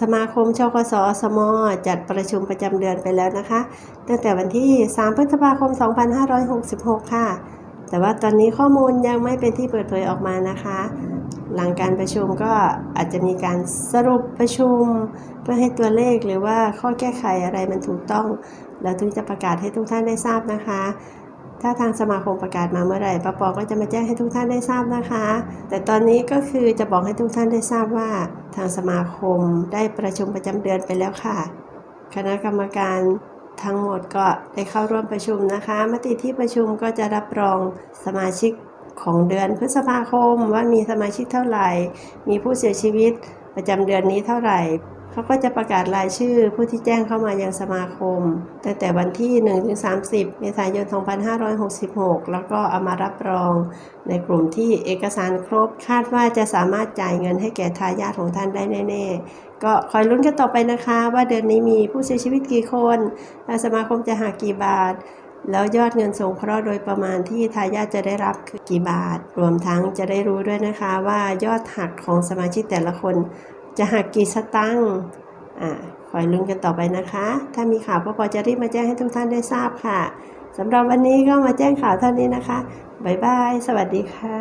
สมาคมชกสอสมจัดประชุมประจำเดือนไปแล้วนะคะ ตั้งแต่วันที่ 3 พฤษภาคม 2566 ค่ะ แต่ว่าตอนนี้ข้อมูลยังไม่เป็นที่เปิดเผยออกมานะคะ หลังการประชุมก็อาจจะมีการสรุปประชุม เพื่อให้ตัวเลขหรือว่าข้อแก้ไขอะไรมันถูกต้อง แล้วถึงจะประกาศให้ทุกท่านได้ทราบนะคะ ถ้าทางสมาคมประกาศมาเมื่อไหร่ปปก็จะมาแจ้งให้ทุกท่านได้ทราบนะคะ แต่ตอนนี้ก็คือจะบอกให้ทุกท่านได้ทราบว่า ทางสมาคมได้ประชุมประจำเดือนไปแล้วค่ะ คณะกรรมการทั้งหมดก็ได้เข้าร่วมประชุมนะคะ มติที่ประชุมก็จะรับรองสมาชิกของเดือนพฤษภาคมว่ามีสมาชิกเท่าไหร่ มีผู้เสียชีวิตประจำเดือนนี้เท่าไหร่ เขาก็จะประกาศรายชื่อผู้ที่แจ้งเข้ามายังสมาคม ตั้งแต่วันที่ 1-30 เมษายน 2566 แล้วก็เอามารับรอง ในกลุ่มที่เอกสารครบ คาดว่าจะสามารถจ่ายเงินให้แก่ทายาทของท่านได้แน่ ๆ ก็คอยลุ้นกันต่อไปนะคะ ว่าเดือนนี้มีผู้เสียชีวิตกี่คนทางสมาคมจะหักกี่บาทแล้วยอดเงินสงเคราะห์โดยประมาณที่ทายาทจะได้รับคือกี่บาท รวมทั้งจะได้รู้ด้วยนะคะว่ายอดหักของสมาชิกแต่ละคน จะหักกี่สตังค์อ่าคอยลุ้นกันต่อไปนะคะ ถ้ามีข่าวก็พอจะรีบมาแจ้งให้ทุกท่านได้ทราบค่ะสำหรับวันนี้ก็มาแจ้งข่าวเท่านี้นะคะบ๊ายบาย สวัสดีค่ะ